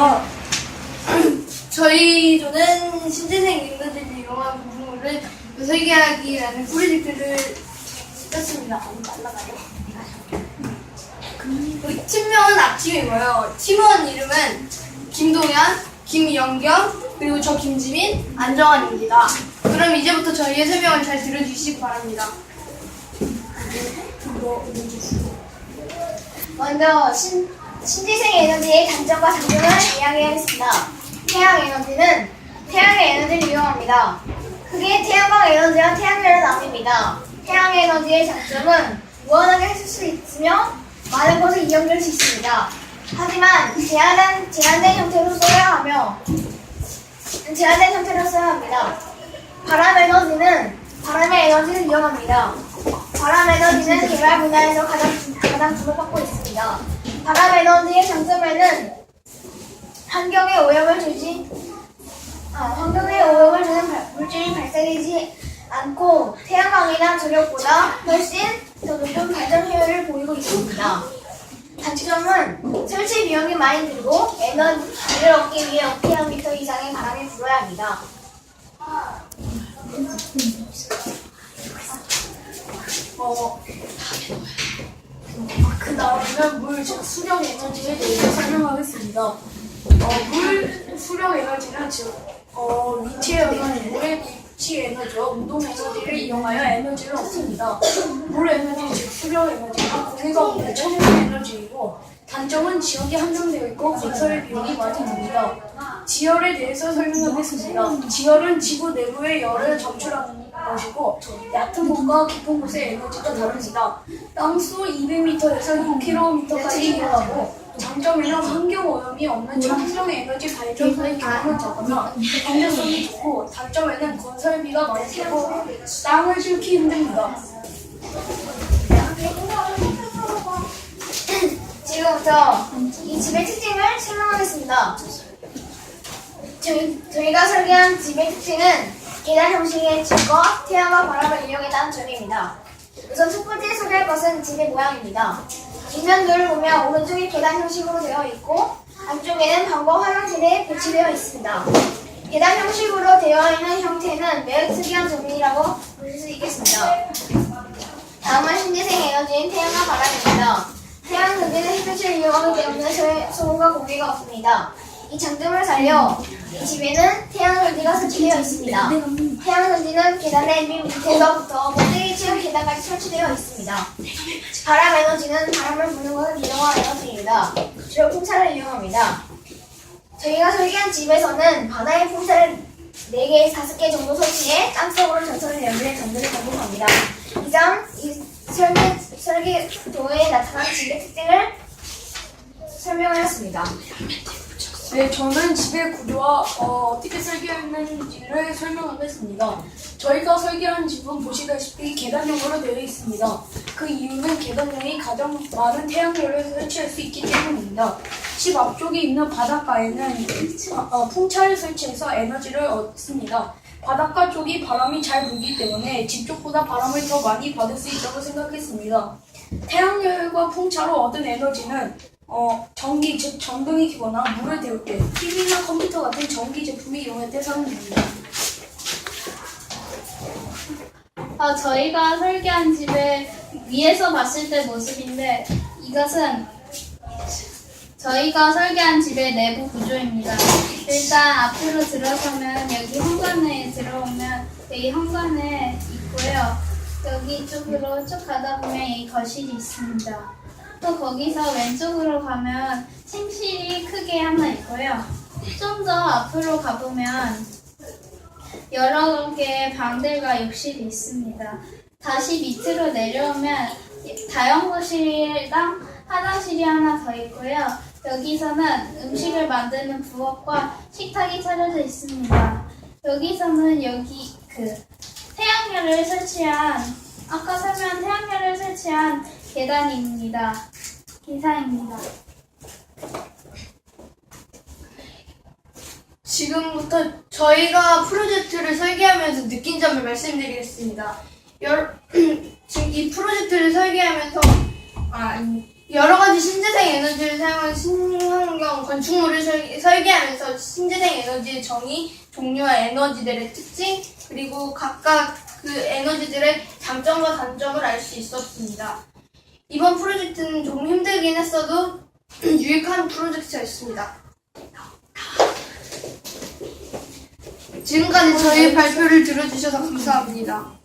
어, 저희 조는 신재생 인물들이 이용한 부분을 설계하기라는 프로젝트를 했습니다. 안 날라가요. 그 팀명은 아침이고요. 팀원 이름은 김동현, 김영경, 그리고 저 김지민, 안정환입니다. 그럼 이제부터 저희의 설명을 잘 들어주시기 바랍니다. 먼저 신, 신재생 에너지의 단점과 장점을 이야기하겠습니다. 태양 에너지는 태양의 에너지를 이용합니다. 크게 태양광 에너지와 태양열을 나뉩니다. 태양 에너지의 장점은 무한하게 쓸 수 있으며 많은 것을 이용할 수 있습니다. 하지만 제한된, 제한된 형태로 써야 하며 제한된 형태로 써야 합니다. 바람 에너지는 바람의 에너지를 이용합니다. 바람 에너지는 개발 분야에서 가장, 가장 주목받고 있습니다. 바람 에너지의 장점에는 환경에 오염을 주지, 아, 환경에 오염을 주는 발- 물질이 발생하지 않고 태양광이나 저력보다 훨씬 더 높은 발전 효율을 보이고 있습니다. 단점은 설치 비용이 많이 들고 에너지를 얻기 위해 5km 이상의 바람이 불어야 합니다. 어, 그 다음에는 물즉 수력 에너지에 대해서 설명하겠습니다. 어, 물 수력 에너지는 즉 어, 위치에 의한 물의 위치 에너지와 운동 에너지를 이용하여 에너지를 얻습니다. 물 에너지 즉 수력 에너지는 공해가 없는 천연 에너지이고 단점은 지역이 한정되어 있고 건설 비용이 많이 듭니다. 지열에 대해서 설명하겠습니다. 지열은 지구 내부의 열을 적출하는 얕은 곳과 깊은 곳의 에너지가 다릅니다. 땅수 200m에서 6km까지 이용하고 장점에는 환경 오염이 없는 청정 에너지 발전소의 규모는 적거나 경제성이 좋고 단점에는 건설비가 많이 들고 땅을 뚫기 힘듭니다. 지금부터 이 집의 특징을 설명하겠습니다. 저희, 저희가 설계한 집의 특징은 계단 형식의 집과 태양과 바람을 이용했다는 점입니다. 우선 첫 번째 소개할 것은 집의 모양입니다. 뒷면도를 보면 오른쪽이 계단 형식으로 되어 있고 안쪽에는 방과 화장실에 배치되어 있습니다. 계단 형식으로 되어 있는 형태는 매우 특이한 점이라고 볼수 있겠습니다. 다음은 신재생 에너지인 태양과 바람입니다. 태양 전지는 햇빛을 이용하기 때문에 소- 소음과 공기가 없습니다. 이 장점을 살려 이 집에는 태양 전지가 설치되어 있습니다. 태양 전지는 계단의 밑 밑에서부터 꼭대기 층 계단까지 설치되어 있습니다. 바람 에너지는 바람을 부는 것을 이용한 에너지입니다. 주로 풍차를 이용합니다. 저희가 설계한 집에서는 바다에 풍차를 4개, 5개 정도 설치해 땅속으로 전선을 연결해 전기를 공급합니다. 이상 이 설계, 설계도에 나타난 집의 특징을 설명하였습니다. 네, 저는 집의 구조와 어, 어떻게 설계했는지를 설명하겠습니다. 저희가 설계한 집은 보시다시피 계단형으로 되어 있습니다. 그 이유는 계단형이 가장 많은 태양열을 설치할 수 있기 때문입니다. 집 앞쪽에 있는 바닷가에는 어, 어, 풍차를 설치해서 에너지를 얻습니다. 바닷가 쪽이 바람이 잘 불기 때문에 집 쪽보다 바람을 더 많이 받을 수 있다고 생각했습니다. 태양열과 풍차로 얻은 에너지는 어, 전기, 즉 전등이 켜거나 물을 데울 때 TV나 컴퓨터 같은 전기 제품을 이용할 때 사용됩니다. 아, 저희가 설계한 집의 위에서 봤을 때 모습인데 이것은 저희가 설계한 집의 내부 구조입니다. 일단 앞으로 들어서면 여기 현관에 들어오면 여기 현관에 있고요. 여기 쪽으로 쭉 가다 보면 여기 거실이 있습니다. 또 거기서 왼쪽으로 가면 침실이 크게 하나 있고요. 좀 더 앞으로 가보면 여러 개의 방들과 욕실이 있습니다. 다시 밑으로 내려오면 다용도실이랑 화장실이 하나 더 있고요. 여기서는 음식을 만드는 부엌과 식탁이 차려져 있습니다. 여기서는 여기 그 태양열을 설치한 아까 설명한 태양열을 설치한 계단입니다. 기사입니다. 지금부터 저희가 프로젝트를 설계하면서 느낀 점을 말씀드리겠습니다. 열, 지금 이 프로젝트를 설계하면서 아, 이 여러 가지 신재생 에너지를 사용한 신환경 건축물을 설- 설계 하면서 신재생 에너지의 정의, 종류와 에너지들의 특징, 그리고 각각 그 에너지들의 장점과 단점을 알 수 있었습니다. 이번 프로젝트는 조금 힘들긴 했어도 유익한 프로젝트였습니다. 지금까지 저희 발표를 들어주셔서 감사합니다.